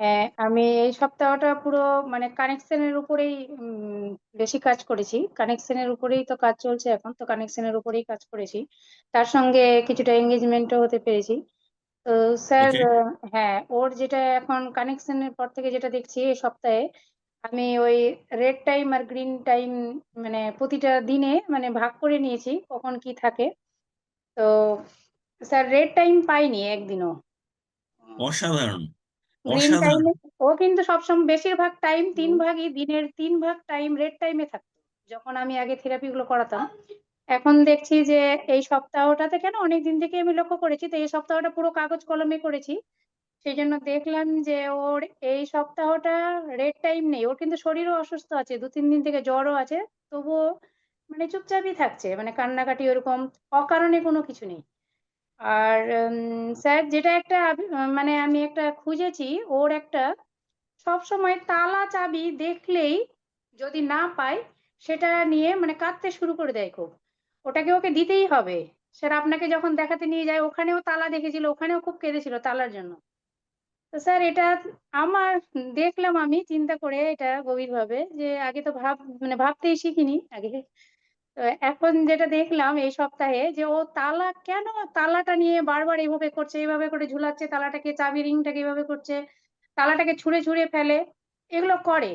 হ্যাঁ, আমি এই সপ্তাহটা পুরো মানে কানেকশনের উপরেই বেশি কাজ করেছি। কানেকশনের উপরেই তো কাজ চলছে এখন। তো কানেকশনের উপরেই কাজ করেছি। তার সঙ্গে কিছুটা এনগেজমেন্টও হতে পেরেছি। তো স্যার হ্যাঁ, ওর যেটা এখন কানেকশনের পর থেকে যেটা দেখছি এই সপ্তাহে আমি ওই রেড টাইম আর গ্রিন টাইম মানে প্রতিটা দিনে মানে ভাগ করে নিয়েছি কখন কি থাকে। তো স্যার রেড টাইম পাইনি একদিনও। অসাধারণ গ্রিন টাইমে ও কিন্তু সবসময় বেশিরভাগ টাইম তিন ভাগই দিনের তিন ভাগ টাইম রেড টাইমে থাকতো। যখন আমি আগে থেরাপি গুলো করাতাম এখন দেখছি যে এই সপ্তাহটাতে কেন অনেকদিন থেকে আমি লক্ষ্য করেছি তো এই সপ্তাহটা পুরো কাগজ কলমে করেছি। সেই জন্য দেখলাম যে ওর এই সপ্তাহটা রেড টাইম নেই। ওর কিন্তু শরীরও অসুস্থ আছে দু তিন দিন থেকে জ্বরও আছে তবুও মানে চুপচাপই থাকছে মানে কান্নাকাটি ওরকম অকারণে কোনো কিছু নেই। আর স্যার যেটা একটা মানে আমি একটা খুঁজেছি, ওর একটা সবসময় তালা চাবি দেখলেই যদি না পাই সেটা নিয়ে মানে কাঁদতে শুরু করে দেয় খুব। ওটাকে ওকে দিতেই হবে। স্যার আপনাকে যখন দেখাতে নিয়ে যায়, ওখানেও তালা দেখেছিল, ওখানেও খুব কেঁদেছিল তালার জন্য। তো স্যার এটা আমার দেখলাম আমি, চিন্তা করে এটা গভীরভাবে যে আগে তো ভাব মানে ভাবতেই শিখিনি আগে। এখন যেটা দেখলাম এই সপ্তাহে যে ও তালা কেন তালাটা নিয়ে বারবার এইভাবে করছে এইভাবে করে ঝুলাচ্ছে, তালাটাকে চাবি রিংটাকে এইভাবে করছে, তালাটাকে ছুঁড়ে ছুঁড়ে ফেলে, এগুলো করে।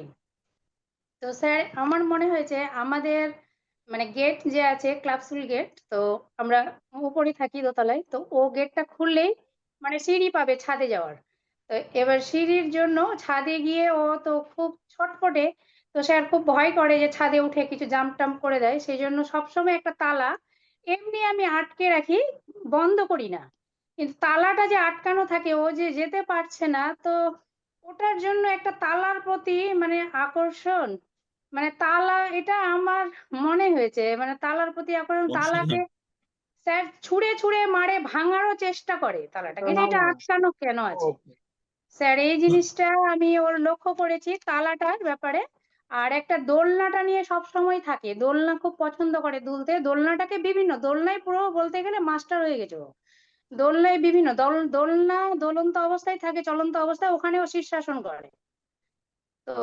তো স্যার, আমার মনে হয়েছে আমাদের মানে গেট যে আছে ক্লাবসুল গেট তো আমরা উপরে থাকি দোতলায়, তো ও গেটটা খুললেই মানে সিঁড়ি পাবে ছাদে যাওয়ার। তো এবার সিঁড়ির জন্য ছাদে গিয়ে ও তো খুব ছটফটে তো স্যার খুব ভয় করে যে ছাদে উঠে কিছু জাম্প টাম্প করে দেয় সেই জন্য সবসময় একটা তালা এমনি আমি আটকে রাখি বন্ধ করি না। কিন্তু তালাটা যে আটকানো থাকে ও যে যেতে পারছে না তো ওটার জন্য একটা তালার প্রতি মানে আকর্ষণ মানে তালা এটা আমার মনে হয়েছে মানে তালার প্রতি আকর্ষণ তালাকে স্যার ছুঁড়ে ছুঁড়ে মারে ভাঙারও চেষ্টা করে তালাটাকে যে এটা আটকানো কেন আছে? স্যার এই জিনিসটা আমি ওর লক্ষ্য করেছি তালাটার ব্যাপারে। আর একটা দোলনাটা নিয়ে সব সময় থাকে। দোলনা খুব পছন্দ করে দুলতে। দোলনাটাকে বিভিন্ন, দোলনায় পুরো বলতে গেলে মাস্টার হয়ে গেছে। ও দোলনায় বিভিন্ন, দোল, দোলনা দোলন্ত অবস্থায় থাকে, চলন্ত অবস্থায় ওখানেও শীর্ষাসন করে। তো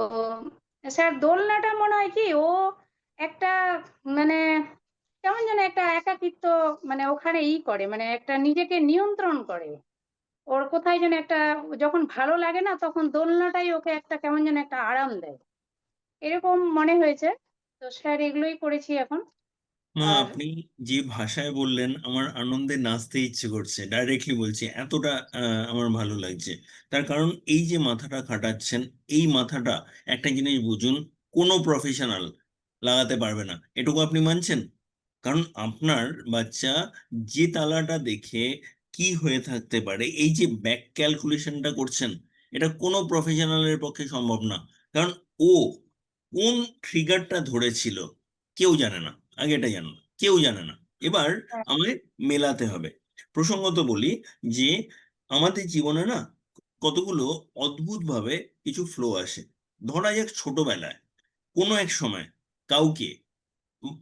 স্যার, দোলনাটা মনে হয় কি, ও একটা মানে কেমন যেন একটা একাকিত্ব মানে ওখানে ই করে মানে একটা নিজেকে নিয়ন্ত্রণ করে। ওর কোথায় যেন একটা, যখন ভালো লাগে না, তখন দোলনাটাই ওকে একটা কেমন যেন একটা আরাম দেয়। এরকম মনে হয়েছে। তো স্যার এগুলোই করেছি এখন। মা আপনি যে ভাষায় বললেন আমার আনন্দে নাচতে ইচ্ছে করছে ডাইরেক্টলি বলছি এতটা আমার ভালো লাগছে। তার কারণ এই যে মাথাটা খাটাচ্ছেন এই মাথাটা একটা জিনিস বুঝুন কোনো প্রফেশনাল লাগাতে পারবে না। এটুকু আপনি মানছেন? কারণ আপনার বাচ্চা যে তালাটা দেখে কি হয়ে থাকতে পারে এই যে ব্যাক ক্যালকুলেশনটা করছেন এটা কোনো প্রফেশনালের পক্ষে সম্ভব না। কারণ ও কোন ট্রিগারটা ধরেছিল? কেউ জানে না আগে এটা জানো কেউ জানে না। এবার হ্যাঁ, আমায় মেলাতে হবে। প্রসঙ্গত বলি যে আমাদের জীবনে না কতগুলো অদ্ভুত ভাবে কিছু ফ্লো আসে। ধরা যাক ছোটবেলায় কোনো এক সময় কাউকে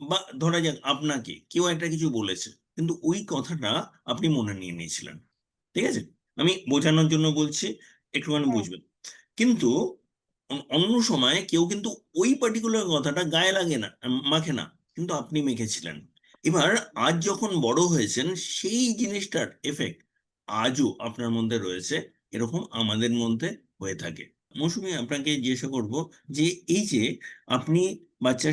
বা ধরা যাক আপনাকে কেউ একটা কিছু বলেছে কিন্তু ওই কথাটা আপনি মনে নিয়ে নিয়েছিলেন। ঠিক আছে? আমি বোঝানোর জন্য বলছি একটুখানি হ্যাঁ, বুঝবেন। কিন্তু অন্য সময় কেউ কিন্তু ওই পার্টিকুলার কথাটা গায়ে লাগে না মাখে না, কিন্তু আপনি মেখেছিলেন। এবার আজ যখন বড় হয়েছেন, সেই জিনিসটার এফেক্ট আজও আপনার মধ্যে রয়েছে, এরকম আমাদের মধ্যে হয়ে থাকে। মৌসুমী, আপনাকে জিজ্ঞাসা করব যে এই যে আপনি বাচ্চার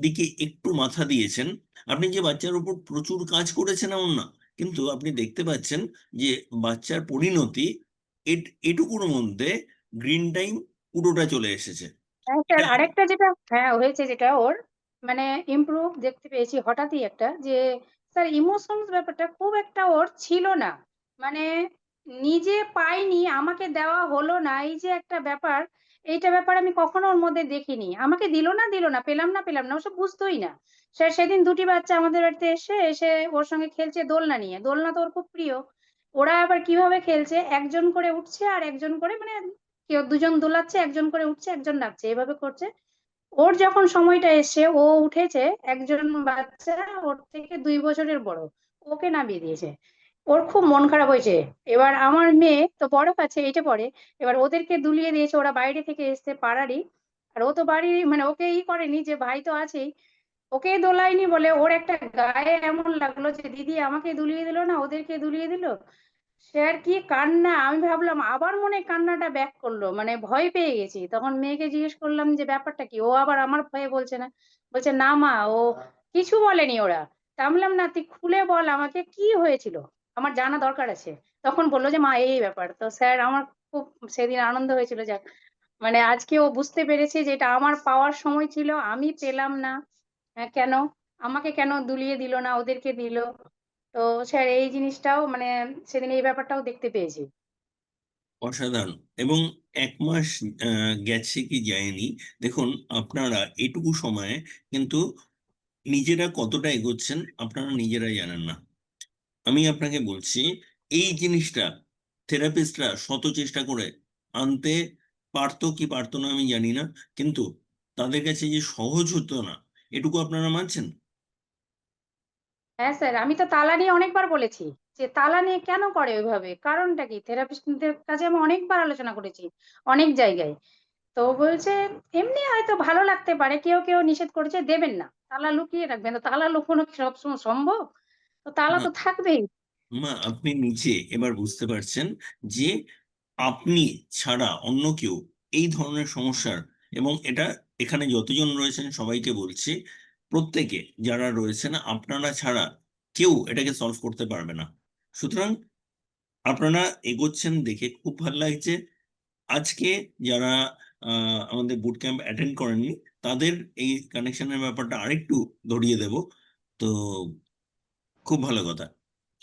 দিকে একটু মাথা দিয়েছেন, আপনি যে বাচ্চার উপর প্রচুর কাজ করেছেন এমন না, কিন্তু আপনি দেখতে পাচ্ছেন যে বাচ্চার পরিণতি এট- এটুকুর মধ্যে গ্রিন টাইম পুরোটা চলে এসেছে। হ্যাঁ। স্যার আরেকটা যেটা হ্যাঁ হয়েছে যেটা ওর মানে ইমপ্রুভ দেখতে পেয়েছি হঠাৎই একটা যে স্যার ইমোশনস ব্যাপারটা খুব একটা ওর ছিল না। মানে নিজে পাইনি আমাকে দেওয়া হলো না এই যে একটা ব্যাপার এইটা ব্যাপার আমি কখনো ওর মধ্যে দেখিনি। আমাকে দিল না দিল না পেলাম না পেলাম না ওসব বুঝতোই না। স্যার সেদিন দুটি বাচ্চা আমাদের বাড়িতে এসে এসে ওর সঙ্গে খেলছে দোলনা নিয়ে। দোলনা তো ওর খুব প্রিয়। ওরা আবার কীভাবে খেলছে? একজন করে উঠছে আর একজন করে মানে কেউ দুজন দোলাচ্ছে, একজন করে উঠছে, একজন নামছে এভাবে করছে। ওর যখন সময়টা এসে ও উঠেছে, একজন বাচ্চা ওর থেকে দুই বছরের বড়। ওকে নামিয়ে দিয়েছে। ওর খুব মন খারাপ হয়েছে। এবার আমার মেয়ে তো বড় আছে এইটে পড়ে এবার ওদেরকে দুলিয়ে দিয়েছে। ওরা বাইরে থেকে এসছে পাড়ারই। আর ও তো বাড়ি মানে ওকে ই করেনি যে ভাই তো আছেই। ওকে দোলায়নি বলে ওর একটা গায়ে এমন লাগল যে, দিদি আমাকে দুলিয়ে দিল না, ওদেরকে দুলিয়ে দিল? সে আর কি কান্না? আমি ভাবলাম আবার মনে কান্নাটা ব্যাক করল। মানে ভয় পেয়ে গেছি। তখন মেয়েকে জিজ্ঞেস করলাম যে ব্যাপারটা কি? ও আবার আমার ভয়ে বলছে না। বলছে না মা ও কিছু বলেনি ওরা। তা বললাম না তুই খুলে বল আমাকে কি হয়েছিল? আমার জানা দরকার আছে। তখন বলল যে মা এই ব্যাপার। তো স্যার আমার খুব সেদিন আনন্দ হয়েছিল। যাক মানে আজকে ও বুঝতে পেরেছে যে এটা আমার পাওয়ার সময় ছিল। আমি পেলাম না। হ্যাঁ, কেন? আমাকে কেন দুলিয়ে দিল না? ওদেরকে দিল? তো স্যার, এই জিনিসটাও মানে সেদিন এই ব্যাপারটাও দেখতে পেয়েছি। অসাধারণ। এবং এক মাস গেছে কি যায়নি। দেখুন, আপনারা এটুকু সময়ে কিন্তু নিজেরা কতটা এগোচ্ছেন আপনারা নিজেরাই জানেন না। আমি আপনাকে বলছি, এই জিনিসটা থেরাপিস্টরা শত চেষ্টা করে আনতে পারতো কি পারতো না আমি জানি না, কিন্তু তাদের কাছে যে সহজ হতো না, এটুকু আপনারা মানছেন? হ্যাঁ স্যার আমি তো তালা নিয়ে অনেকবার বলেছি যে তালা নিয়ে কেন করে ওইভাবে? কারণটা কি? থেরাপিস্টদের কাছে আমি অনেকবার আলোচনা করেছি অনেক জায়গায়। তো বলছে এমনি হয়তো ভালো লাগতে পারে কেউ কেউ নিষেধ করেছে দেবেন না। তালা লুকিয়ে রাখবেন তো তালা লুকোনো কি সবসময় সম্ভব? তো তালা তো থাকবেই। মা আপনি নিচে এবার বুঝতে পারছেন যে আপনি ছাড়া অন্য কেউ এই ধরনের সমস্যার এবং এটা এখানে যতজন রয়েছেন সবাইকে বলছি প্রত্যেকে যারা রয়েছেন, আপনারা ছাড়া কেউ এটাকে সলভ করতে পারবে না। সুতরাং আপনারা এগোচ্ছেন দেখে খুব ভালো লাগছে। আজকে যারা আমাদের বুট ক্যাম্প অ্যাটেন্ড করেননি, তাদের এই কানেকশনের ব্যাপারটা আরেকটু ধরিয়ে দেব। তো খুব ভালো কথা।